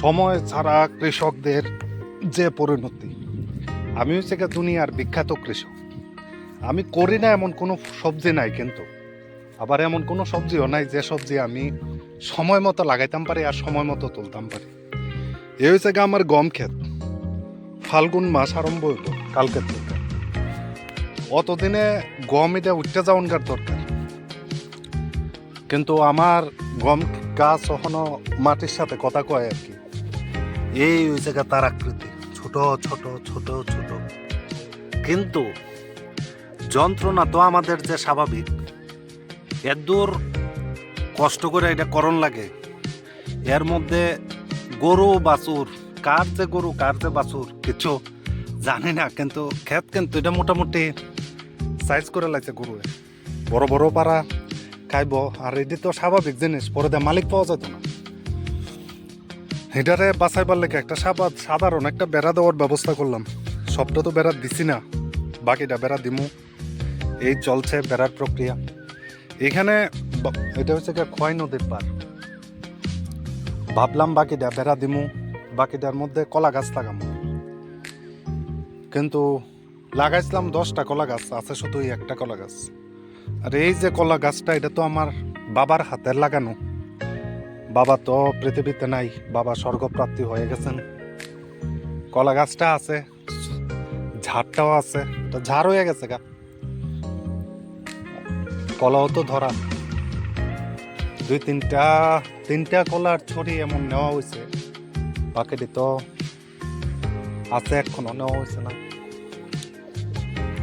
সময় ছাড়া কৃষকদের যে পরিণতি। আমি হচ্ছে দুনিয়ার বিখ্যাত কৃষক। আমি করি না এমন কোনো সবজি নাই কিন্তু। আবার এমন কোনো সবজিও নাই যে সবজি আমি সময় মতো লাগাইতাম পারি আর সময় মতো তুলতাম পারি। এ হয়েছে গিয়ে আমার গম ক্ষেত। ফাল্গুন মাস আরম্ভ হইল কালকের থেকে। অতদিনে গম এটা উঠতে যাওয়ার দরকার। কিন্তু আমার গম গাছ এখনও মাটির সাথে কথা কয় আর কি। এই হয়েছে তার আকৃতি। ছোট ছোট ছোট ছোট। কিন্তু যন্ত্রণা তো আমাদের যে স্বাভাবিক, এর কষ্ট করে এটা করণ লাগে। এর মধ্যে গরু বাছুর, কার যে গরু, কার যে বাছুর, কিছু জানি না, কিন্তু ক্ষেত কিন্তু এটা মোটামুটি সাইজ করে লাগছে গরু বড় বড় পাড়া খাইব, আর এটি তো স্বাভাবিক জিনিস, পরে মালিক পাওয়া যেত না। এটারে বাঁচাইবার লেগে একটা সাবাদ সাধারণ একটা বেড়া দেওয়ার ব্যবস্থা করলাম? সবটা তো বেড়া দিছি না। বাকিটা বেড়া দিমু। এই চলছে বেড়ার প্রক্রিয়া। এখানে এটা হচ্ছে গিয়ে খোয়াই নদীর পার ভাবলাম বাকিটা বেড়া দিমু, বাকিটার মধ্যে কলা গাছ লাগামু। কিন্তু লাগাইছিলাম দশটা কলা গাছ, আছে শুধু এই একটা কলা গাছ। আর এই যে কলা গাছটা, এটা তো আমার বাবার হাতের লাগানো। বাবা তো পৃথিবীতে নাই, বাবা স্বর্গপ্রাপ্তি হয়ে গেছেন। কলা গাছটা আছে, ঝাড়টাও আছে তো ঝাড় হয়ে গেছে গা। কলাও তো ধরা। দুই তিনটা তিনটা কলার ছড়ি এমন নেওয়া হয়েছে, বাকিটি তো আছে এখনও, নেওয়া হয়েছে না।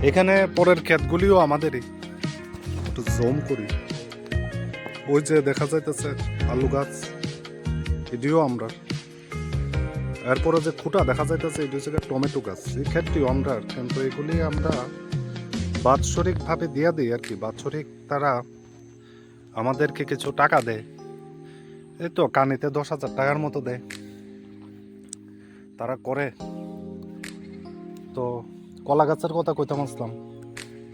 এখানে পরের ক্ষেতগুলিও আমাদেরই। একটু জম করি। ওই যে দেখা যাইতেছে আলু গাছ, এটিও আমরা। এরপরে যে খুঁটা দেখা যাইতেছে, এটি হচ্ছে টমেটো গাছ। এই ক্ষেতটিও আমরা কিন্তু এগুলি আমরা বাৎসরিকভাবে দিয়ে দিই আর কি। বাৎসরিক তারা আমাদেরকে কিছু টাকা দেয়। এই তো কানিতে দশ হাজার টাকার মতো দেয়। তারা করে। তো কলা গাছের কথা কইতাম আসলাম।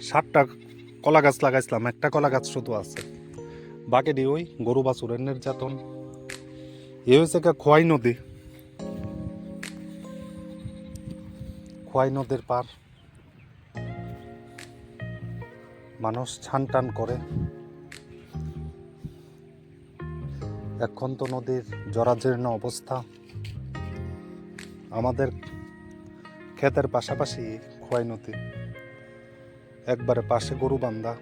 ষাটটা কলা গাছ লাগাইছিলাম, একটা কলা গাছ শুধু আছে। বাকিটি ওই গরু বা বাছুরের নির্যাতন। এ হয়েছে গা খোয়াই নদী। খোয়াই নদীর পার। মানুষ ছান টান করে। এখন তো নদীর জরাজীর্ণ অবস্থা। আমাদের ক্ষেতের পাশাপাশি খোয়াই নদী। একবারে পাশে গরু বান্ধা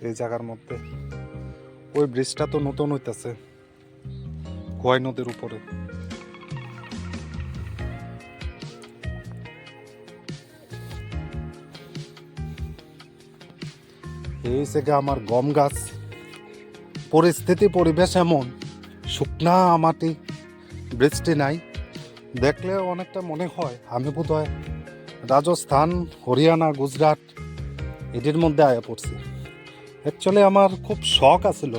এই জায়গার মধ্যে ওই ব্রিজটা তো নতুন হইতেছে। খোয়াই নদীর উপরে। এই থেকে আমার গম গাছ। পরিস্থিতি, পরিবেশ এমন। শুকনা মাটি বৃষ্টি নাই। দেখলে অনেকটা মনে হয়, আমি বোধ হয় রাজস্থান, হরিয়ানা, গুজরাট, এটির মধ্যে আয়া পড়ছি। অ্যাকচুয়ালি আমার খুব শখ আছিল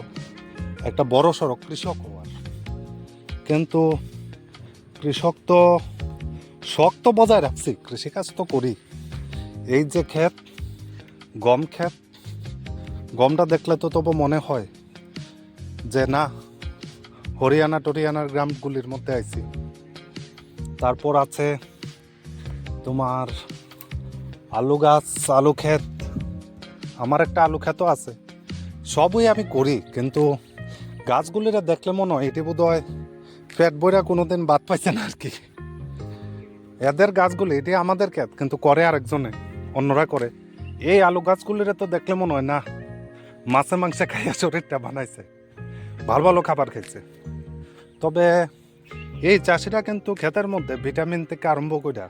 একটা বড় সড়ক কৃষক হওয়ার। কিন্তু কৃষক তো, শখ তো বজায় রাখছি, কৃষিকাজ তো করি। এই যে ক্ষেত, গম ক্ষেত, গমটা দেখলে তো তবু মনে হয় যে না, হরিয়ানা টরিয়ানার গ্রামগুলির মধ্যে আইছি। তারপর আছে তোমার আলু গাছ, আলু ক্ষেত আমার একটা আলু ক্ষেতও আছে। সবই আমি করি, কিন্তু গাছগুলিরা দেখলে মনে হয় এটি বোধ হয় পেট বইরা কোনোদিন বাদ পাইছে না আর কি। এদের গাছগুলি, এটি আমাদের ক্ষেত, কিন্তু করে আরেকজনে, অন্যরা করে। এই আলু গাছগুলিরে তো দেখলে মনে হয়, না, মাছে মাংসে খাইয়া শরীরটা বানাইছে, ভালো ভালো খাবার খেয়েছে তবে এই চাষিরা কিন্তু ক্ষেতের মধ্যে ভিটামিন থেকে আরম্ভ করে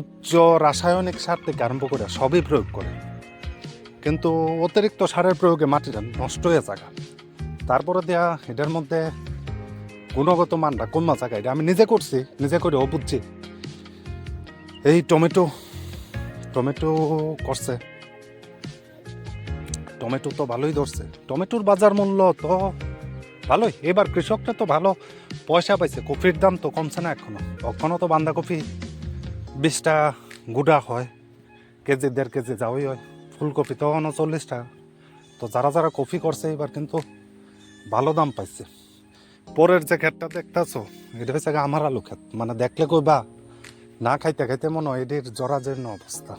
উচ্চ রাসায়নিক সার থেকে আরম্ভ করে সবই প্রয়োগ করে। কিন্তু অতিরিক্ত সারের প্রয়োগে মাটিটা নষ্ট হয়ে থাকা তারপরে দেয়া এটার মধ্যে গুণগত মানটা কমা থাকা এটা আমি নিজে করছি, নিজে করেও বুঝছি। এই টমেটো টমেটো করছে। টমেটো তো ভালোই ধরছে। টমেটোর বাজার মূল্য তো ভালোই। এবার কৃষকটা তো ভালো পয়সা পাইছে। কফির দাম তো কমছে না এখনও। এখনও তো বাঁধাকপি বিশটা গুড়া হয়। কেজি দেড় কেজি যাওয়াই হয়। ফুলকপি তো চল্লিশ টাকা তো যারা যারা কফি করছে এবার কিন্তু ভালো দাম পাইছে। পরের যে ক্ষেতটা দেখতেছো, এটা হচ্ছে আমার আলু ক্ষেত। মানে দেখলে কই বা না খাইতে খাইতে মনে হয় এটির জরা জীর্ণ অবস্থা।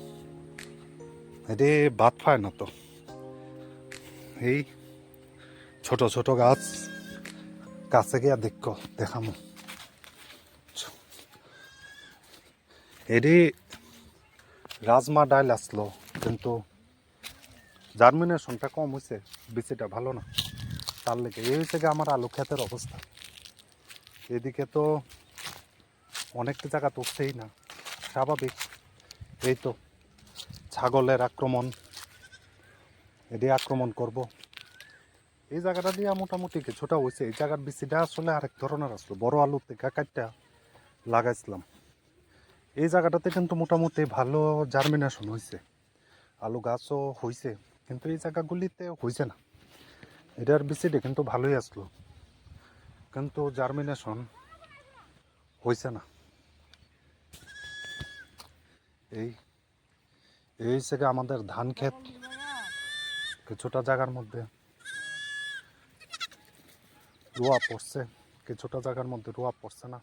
এটি ভাত পায় না তো। এই ছোট ছোট গাছ, কাছে গিয়া দেখো, দেখামো। এটি রাজমা ডাইল আসলো, কিন্তু জার্মিনেশনটা কম হয়েছে বিচিটা ভালো না। তার লেগে এই হয়েছে গিয়ে আমার আলু ক্ষেতের অবস্থা। এদিকে তো অনেকটা জায়গা তুলছেই না, স্বাভাবিক। এই তো ছাগলের আক্রমণ এটি আক্রমণ করব। এই জায়গাটা দিয়ে মোটামুটি কিছুটা হয়েছে এই জায়গার বিচিটা আসলে আরেক ধরনের আসলো। বড় আলু থেকে কাটটা লাগাইছিলাম। এই জায়গাটাতে কিন্তু মোটামুটি ভালো জার্মিনেশন হয়েছে আলু গাছও হয়েছে কিন্তু এই জায়গাগুলিতে হয়েছে না। এটার বিচিটা কিন্তু ভালোই আসলো। কিন্তু জার্মিনেশন হয়েছে না। এই এই থেকে আমাদের ধান ক্ষেত কিছুটা জায়গার মধ্যে রোয়া পড়ছে। কিছুটা জায়গার মধ্যে রোয়া পড়ছে না।